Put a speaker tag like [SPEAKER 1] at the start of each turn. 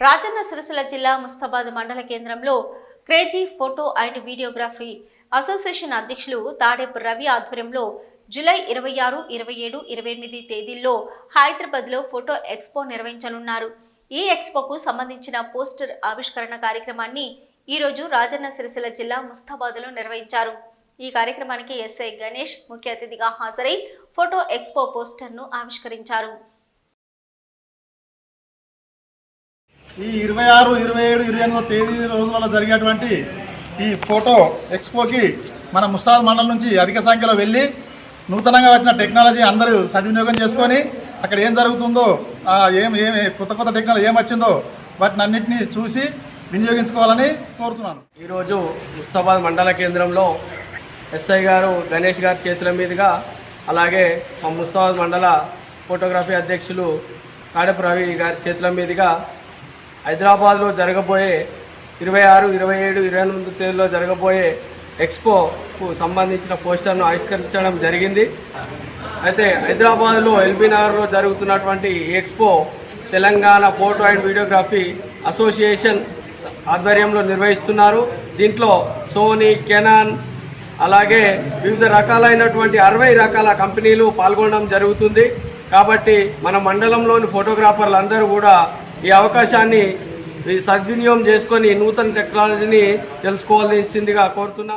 [SPEAKER 1] రాజన్న సిరిసిల్ల జిల్లా ముస్తాబాద్ మండల కేంద్రంలో crazy photo and videography association అధ్యక్షులు తాడేపు రవి ఆధ్వర్యంలో జూలై ఇరవై ఆరు ఇరవై ఏడు ఇరవై ఎనిమిది తేదీల్లో హైదరాబాద్లో ఫోటో ఎక్స్పో నిర్వహించనున్నారు. ఈ ఎక్స్పోకు సంబంధించిన పోస్టర్ ఆవిష్కరణ కార్యక్రమాన్ని ఈరోజు రాజన్న సిరిసిల్ల జిల్లా ముస్తాబాద్లో నిర్వహించారు. ఈ కార్యక్రమానికి ఎస్ఐ గణేష్ ముఖ్య అతిథిగా హాజరై ఫోటో ఎక్స్పో పోస్టర్ను ఆవిష్కరించారు.
[SPEAKER 2] ఈ ఇరవై ఆరు ఇరవై ఏడు ఇరవై ఎనిమిదో తేదీ రోజులలో జరిగేటువంటి ఈ ఫోటో ఎక్స్పోకి మన ముస్తాద్ మండలం నుంచి అధిక సంఖ్యలో వెళ్ళి నూతనంగా వచ్చిన టెక్నాలజీ అందరూ సద్వినియోగం చేసుకొని అక్కడ ఏం జరుగుతుందో ఏం ఏం కొత్త కొత్త టెక్నాలజీ ఏం వచ్చిందో వాటిని అన్నింటినీ చూసి వినియోగించుకోవాలని కోరుతున్నాను.
[SPEAKER 3] ఈరోజు ముస్తాబాద్ మండల కేంద్రంలో ఎస్ఐ గారు గణేష్ గారి చేతుల మీదుగా అలాగే మా ముస్తాబాద్ మండల ఫోటోగ్రఫీ అధ్యక్షులు కాడపు రవి గారి చేతుల మీదుగా హైదరాబాద్లో జరగబోయే ఇరవై ఆరు ఇరవై ఏడు ఇరవై ఎనిమిది తేదీలో జరగబోయే ఎక్స్పోకు సంబంధించిన పోస్టర్ను ఆవిష్కరించడం జరిగింది. అయితే హైదరాబాద్లో ఎల్బీ నగర్లో జరుగుతున్నటువంటి expo Telangana photo and videography association ఆధ్వర్యంలో నిర్వహిస్తున్నారు. దీంట్లో సోనీ కెనాన్ అలాగే వివిధ రకాలైనటువంటి అరవై రకాల కంపెనీలు పాల్గొనడం జరుగుతుంది. కాబట్టి మన మండలంలోని ఫోటోగ్రాఫర్లు అందరూ కూడా ఈ అవకాశాన్ని ఈ సద్వినియోగం చేసుకొని నూతన టెక్నాలజీని తెలుసుకోవాల్సిందిగా కోరుతున్నాం.